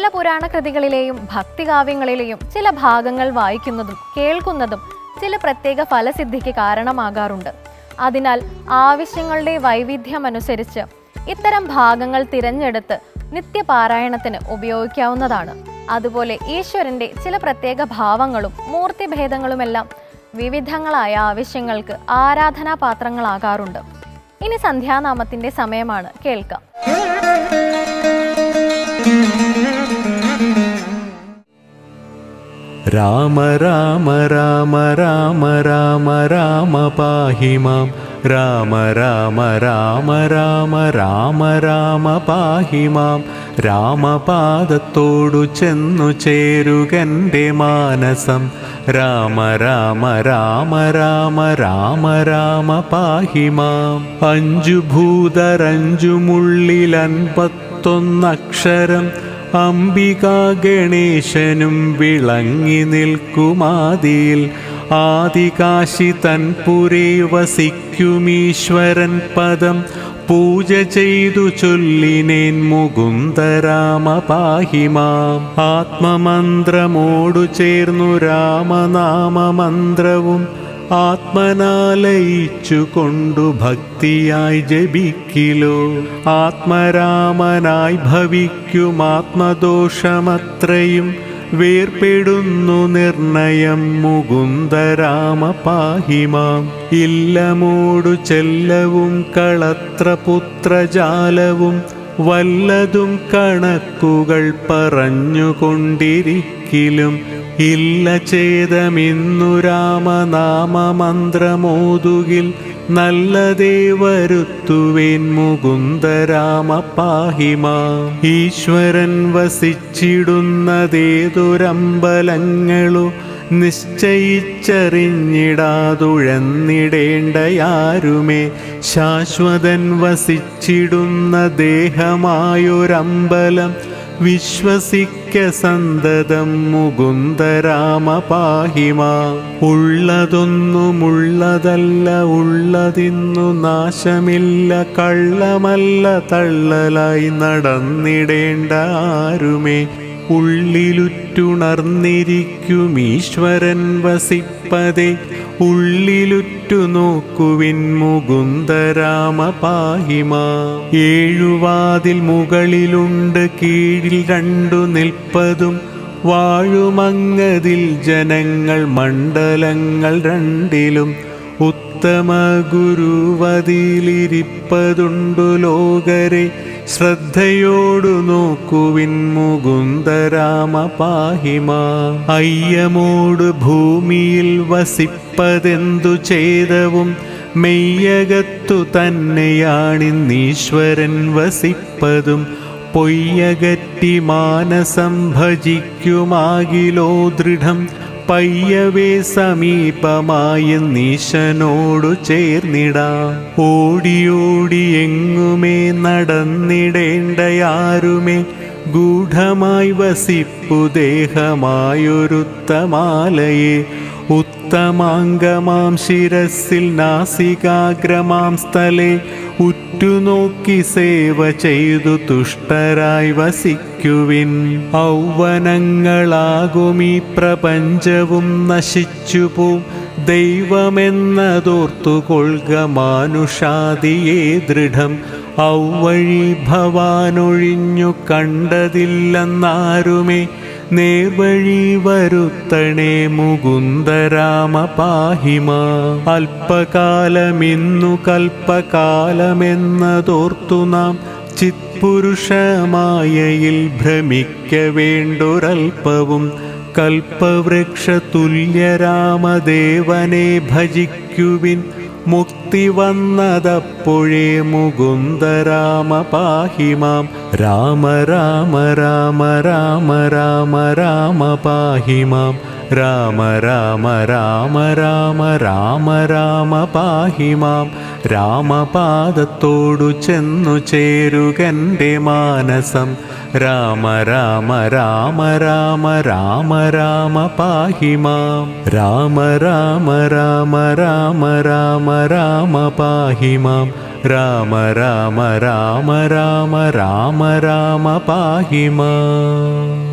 ചില പുരാണ കൃതികളിലെയും ഭക്തികാവ്യങ്ങളിലെയും ചില ഭാഗങ്ങൾ വായിക്കുന്നതും കേൾക്കുന്നതും ചില പ്രത്യേക ഫലസിദ്ധിക്ക് കാരണമാകാറുണ്ട്. അതിനാൽ ആവശ്യങ്ങളുടെ വൈവിധ്യമനുസരിച്ച് ഇത്തരം ഭാഗങ്ങൾ തിരഞ്ഞെടുത്ത് നിത്യപാരായണത്തിന് ഉപയോഗിക്കാവുന്നതാണ്. അതുപോലെ ഈശ്വരന്റെ ചില പ്രത്യേക ഭാവങ്ങളും മൂർത്തിഭേദങ്ങളുമെല്ലാം വിവിധങ്ങളായ ആവശ്യങ്ങൾക്ക് ആരാധനാപാത്രങ്ങളാകാറുണ്ട്. ഇനി സന്ധ്യാനാമത്തിന്റെ സമയമാണ്. കേൾക്കാം. രാമ രാമ രാമ രാമ രാമ രാമ പാഹി മാം രാമ രാമ രാമ രാമ രാമ രാമ പാഹി മാം രാമപാദത്തോടു ചെന്നു ചേരുകന്റെ മാനസം രാമ രാമ രാമ രാമ രാമ രാമ പാഹി മാം അഞ്ചു ഭൂതരഞ്ചുമുള്ളിലൻപത്തൊന്നക്ഷരം അംബികാ ഗണേശനും വിളങ്ങി നിൽക്കുമാതിയിൽ ആദികാശി തൻപുരേ വസിക്കുമീശ്വരൻ പദം പൂജ ചെയ്തു ചൊല്ലിനേൻ മുകുന്ദരാമ പാഹിമാം ആത്മമന്ത്രമോടു ചേർന്നു രാമനാമമന്ത്രവും ആത്മനാലയിച്ചു കൊണ്ടു ഭക്തിയായി ജപിക്കിലോ. ആത്മരാമനായി ഭവിക്കും ആത്മദോഷമത്രയും വേർപെടുന്നു നിർണയം മുകുന്ദരാമ പാഹിമാം ഇല്ലമോടു ചെല്ലവും കളത്രപുത്രജാലവും വല്ലതും കണക്കുകൾ പറഞ്ഞുകൊണ്ടിരിക്കിലും ഇല്ല ചേതമിന്നു രാമനാമമന്ത്രമോതുകിൽ നല്ലതേ വരുത്തുവേൻ മുകുന്ദരാമ പാഹിമാ ഈശ്വരൻ വസിച്ചിടുന്നതേതുരമ്പലങ്ങളു നിശ്ചയിച്ചറിഞ്ഞിടാതുഴന്നിടേണ്ടയാരുമേ. ശാശ്വതൻ വസിച്ചിടുന്ന ദേഹമായൊരമ്പലം വിശ്വസിക്ക സന്തതം മുകുന്ദരാമ പാഹിമ ഉള്ളതൊന്നുമുള്ളതല്ല ഉള്ളതിന്നു നാശമില്ല കള്ളമല്ല തള്ളലായി നടന്നിടേണ്ട ആരുമേ? ഉള്ളിലുറ്റുണർന്നിരിക്കും ഈശ്വരൻ വസിപ്പതേ. ഉള്ളിലുറ്റു നോക്കുവിൻ മുകുന്ദരാമ പാഹിമ ഏഴുവാതിൽ മുകളിലുണ്ട് കീഴിൽ രണ്ടു നിൽപ്പതും. വാഴുമങ്ങതിൽ ജനങ്ങൾ മണ്ഡലങ്ങൾ രണ്ടിലും. ഉത്തമ ഗുരുവതിലിരിപ്പതുണ്ടു ലോകരെ. ശ്രദ്ധയോടു നോക്കുവിൻ മുകുന്ദരാമ പാഹിമ അയ്യമോട് ഭൂമിയിൽ വസിപ്പതെന്തു ചെയ്തവും മെയ്യകത്തു തന്നെയാണിന്നീശ്വരൻ വസിപ്പതും. പൊയ്യകറ്റി മാനസം ഭജിക്കുമാകിലോ ദൃഢം പയ്യവേ സമീപമായി നീശനോടു ചേർന്നിടാം. ഓടിയോടി എങ്ങുമേ നടന്നിടേണ്ടയാരുമേ. ഗൂഢമായി വസിപ്പു ദേഹമായൊരുത്തമാലയെ. ഉത്തമാംഗമാം ശിരസിൽ നാസികാഗ്രമാം സ്ഥലേ ഉറ്റുനോക്കി സേവ ചെയ്തു തുഷ്ടരായി വസിക്കുവിൻ. ഔവനങ്ങളാകും ഈ പ്രപഞ്ചവും നശിച്ചുപോം ദൈവമെന്നതോർത്തുകൊള്ളുക മാനുഷാദിയെ ദൃഢം. ഔവഴി ഭവാനൊഴിഞ്ഞു കണ്ടതില്ലെന്നാരുമേ നേർവഴി വരുത്തണേ മുകുന്ദരാമ പാഹിമ അല്പകാലമിന്നു കൽപ്പകാലമെന്നതോർത്തു നാം ചിത്പുരുഷമായയിൽ ഭ്രമിക്ക വേണ്ടൊരൽപ്പവും കൽപ്പവൃക്ഷ തുല്യരാമദേവനെ ഭജിക്കുവിൻ മുക്തി വന്നതപ്പോഴേ മുകുന്ദരാമ പാഹിമാം രാമ രാമ രാമ രാമ രാമ രാമ പാഹിമാം രാമ രാമ രാമ രാമ രാമ രാമ പാഹിമാം രാമപാദത്തോടു ചെന്നു ചേരുകന്റെ മാനസം രാമ രാമ രാമ രാമ രാമ രാമ പാഹിമാം രാമ രാമ രാമ രാമ രാമ രാമ राम राम राम राम राम राम पाहि मा।